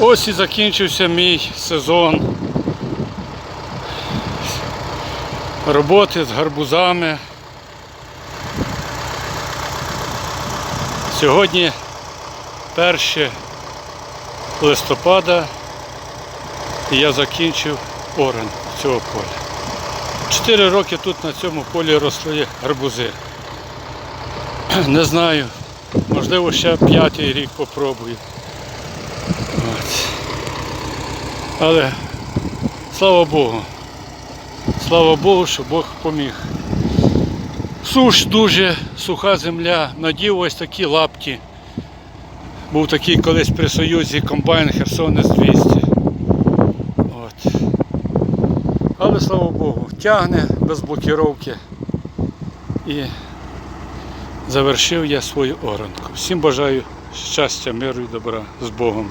Ось і закінчився мій сезон роботи з гарбузами. Сьогодні 1 листопада і я закінчив орен цього поля. Чотири роки тут на цьому полі росли гарбузи. Не знаю, можливо ще п'ятий рік попробую. От. Але слава Богу. Слава Богу, що Бог поміг. Суш дуже, суха земля, надів ось такі лапті. Був такий колись при Союзі комбайн Херсонес 200. От. Але слава Богу, тягне без блокіровки. І завершив я свою оранку. Всім бажаю щастя, миру і добра з Богом.